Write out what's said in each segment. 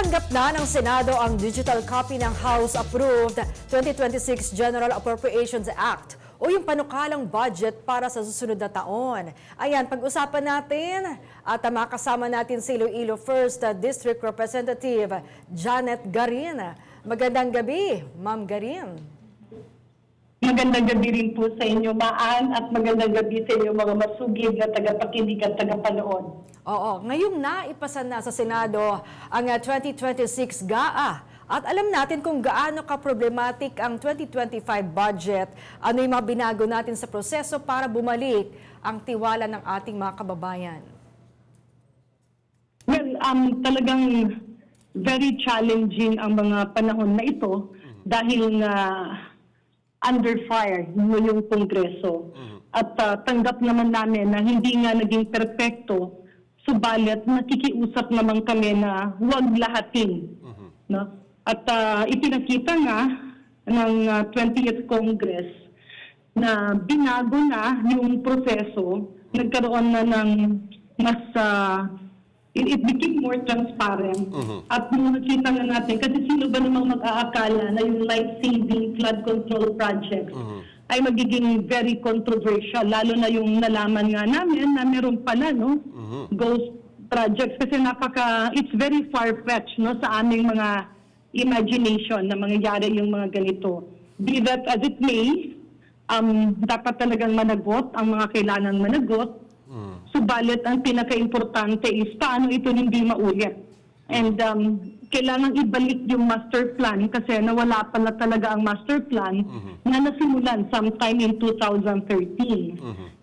Natanggap na ng Senado ang digital copy ng House-approved 2026 General Appropriations Act o yung panukalang budget para sa susunod na taon. Ayan, pag-usapan natin at makasama natin si Iloilo First uh, District Representative Janet Garin. Magandang gabi, Ma'am Garin. Magandang gabi rin po sa inyo, Maan, at magandang gabi sa inyo mga masugid na tagapakinig at tagapanood. Oo, ngayong naipasa na sa Senado ang uh, 2026 GAA. At alam natin kung gaano ka-problematic ang 2025 budget, ano yung mga binago natin sa proseso para bumalik ang tiwala ng ating mga kababayan. Well, um, talagang very challenging ang mga panahon na ito dahil nga under fire mo yung Kongreso. At uh, tanggap naman namin na hindi nga naging perpekto, subalit nakikiusap naman kami na huwag lahatin. No? At uh, ipinakita nga ng uh, 20th Congress na binago na yung proseso, nagkaroon na ng mas, ah, it, it became more transparent. At nung nakita na natin, kasi sino ba namang mag-aakala na yung life-saving flood control projects ay magiging very controversial, lalo na yung nalaman nga namin na meron pala, no, ghost projects. Kasi napaka, it's very far-fetched, no, sa aming mga imagination na mangyayari yung mga ganito. Be that as it may, um, dapat talagang managot ang mga kailangang managot. Subalit ang pinaka-importante is paano ito hindi maulit. And um, kailangan ibalik yung master plan kasi nawala pala talaga ang master plan na nasimulan sometime in 2013.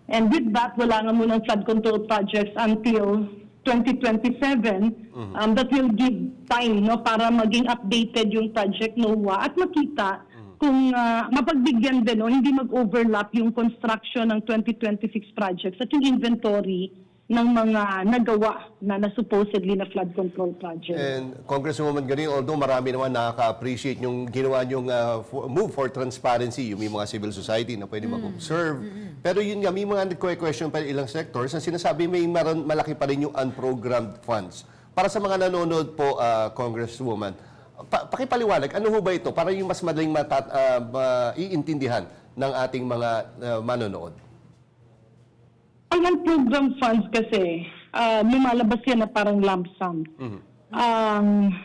And with that, wala nga munang flood control projects until 2027 um, that will give time no para maging updated yung project NOAA at makita kung ah, mapagbigyan din no hindi mag-overlap yung construction ng 2026 projects at yung inventory ng mga nagawa na, na supposedly na flood control project. And Congresswoman Garin, although marami naman nakaka-appreciate yung ginawa niyong uh, for- move for transparency, yung may mga civil society na pwede mag-observe. Pero yun nga, may mga nagque-question pa ilang sectors na sinasabi may maran, malaki pa rin yung unprogrammed funds. Para sa mga nanonood po, uh, Congresswoman, pa- pakipaliwanag, ano ho ba ito? Para yung mas madaling matat, uh, maiintindihan ng ating mga uh, manonood. Ang program funds kasi, ah, lumalabas yan na parang lump sum. Ang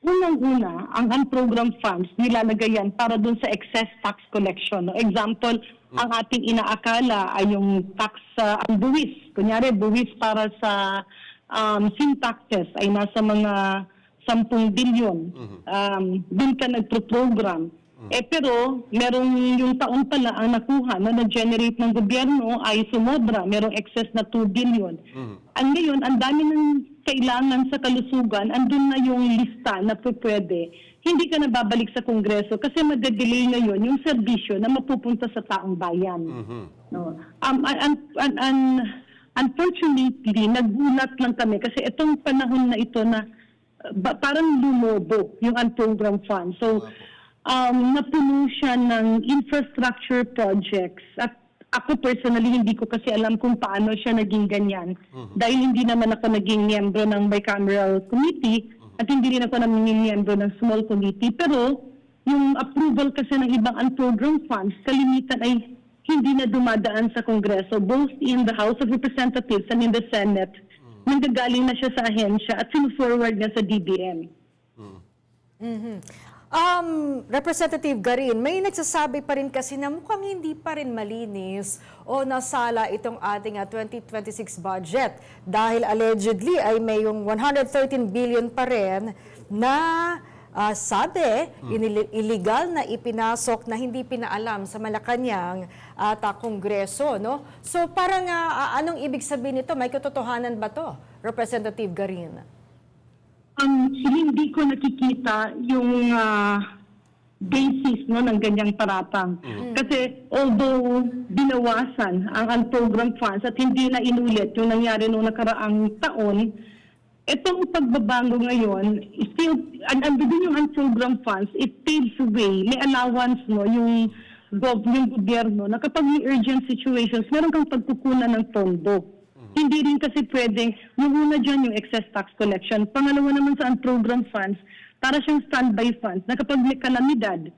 unang-una, ang unprogram funds, nilalagay yan para dun sa excess tax collection. No? Example, ang ating inaakala ay yung tax, ah, ang buwis. Kunyari, buwis para sa um, sin taxes ay nasa mga 10 bilyon. Um, dun ka nagpro-program. Eh pero, merong yung taon pala ang nakuha na nag-generate ng gobyerno ay sumobra, merong excess na 2 billion. Ang ngayon, ang dami ng kailangan sa kalusugan, andun na yung lista na pwede. Hindi ka na babalik sa Kongreso kasi madedelay ngayon yung serbisyo na mapupunta sa taong bayan. No. Um, un- un- un- un- unfortunately, nagulat lang kami kasi itong panahon na ito na uh, ba- parang lumobo yung unprogrammed fund. So, um, napuno siya ng infrastructure projects. At ako personally hindi ko kasi alam kung paano siya naging ganyan. Dahil hindi naman ako naging miyembro ng bicameral committee at hindi rin ako naging miyembro ng small committee. Pero yung approval kasi ng ibang unprogrammed funds kalimitan ay hindi na dumadaan sa Kongreso both in the House of Representatives and in the Senate. Nanggagaling na siya sa ahensya at sinuforward niya sa DBM. Um, Representative Garin, may nagsasabi pa rin kasi na mukhang hindi pa rin malinis o nasala itong ating ah, 2026 budget dahil allegedly ay may yung 113 billion pa rin na ah, sabi, inili- illegal na ipinasok na hindi pinaalam sa Malacanang at ah, Kongreso. No? So parang ah, ah, anong ibig sabihin nito? May katotohanan ba to, Representative Garin? Um, hindi ko nakikita yung ah, basis no ng ganyang paratang. Kasi although binawasan ang unprogrammed funds at hindi na inulit yung nangyari noong nakaraang taon, itong pagbabago ngayon, still, and, and within yung unprogrammed funds, it paves way, may allowance no, yung gov, yung gobyerno na kapag may urgent situations, meron kang pagkukunan ng tondo. Hindi rin kasi pwedeng, yung una dyan yung excess tax collection. Pangalawa naman sa program funds, para siyang standby funds na kapag may kalamidad,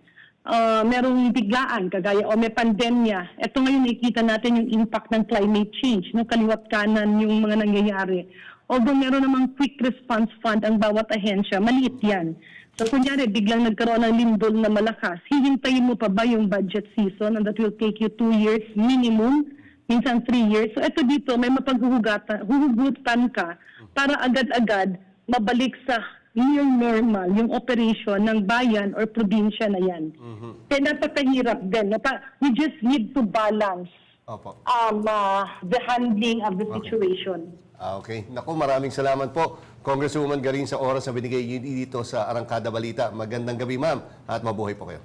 ah, merong biglaan, kagaya o may pandemya. Ito ngayon nakikita natin yung impact ng climate change, no? kaliwat kanan yung mga nangyayari. Although meron namang quick response fund ang bawat ahensya, maliit yan. So kunyari, biglang nagkaroon ng lindol na malakas, hihintayin mo pa ba yung budget season and that will take you two years minimum, minsan three years. So ito dito, may mapaghuhugatan, huhugutan ka para agad-agad mabalik sa near normal yung operation ng bayan or probinsya na yan. Kaya napakahirap din. no? Pa- We just need to balance Opo. um, uh, the handling of the situation. Ah, okay. Naku, maraming salamat po. Congresswoman Garin sa oras na binigay niyo dito sa Arangkada Balita. Magandang gabi, ma'am, at mabuhay po kayo.